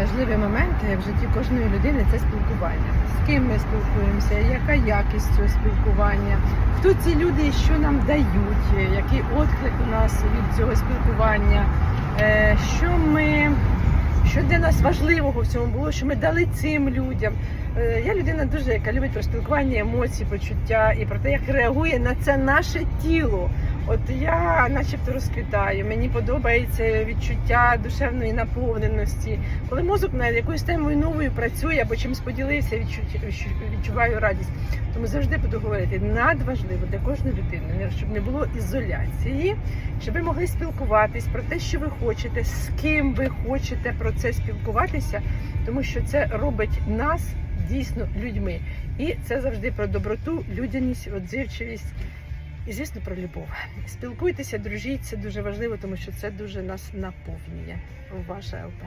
важливі моменти в житті кожної людини це спілкування. З ким ми спілкуємося, яка якість цього спілкування, хто ці люди що нам дають, який відклик у нас від цього спілкування, е, що ми. Що для нас важливого в цьому було, що ми дали цим людям. Е, Я людина дуже, яка любить про спілкування, емоції, почуття і про те, як реагує на це наше тіло. От я, начебто, розквітаю. Мені подобається відчуття душевної наповненості. Коли мозок над якоюсь темою новою працює або чимось поділився, відчу- відчу- відчуваю радість. Тому завжди буду говорити надважливо для кожної людини, щоб не було ізоляції, щоб ви могли спілкуватись про те, що ви хочете, з ким ви хочете про це спілкуватися, тому що це робить нас дійсно людьми. І це завжди про доброту, людяність, відзивчивість. І, звісно, про любов. Спілкуйтеся, дружіть, це дуже важливо, тому що це дуже нас наповнює. Ваша ЛП.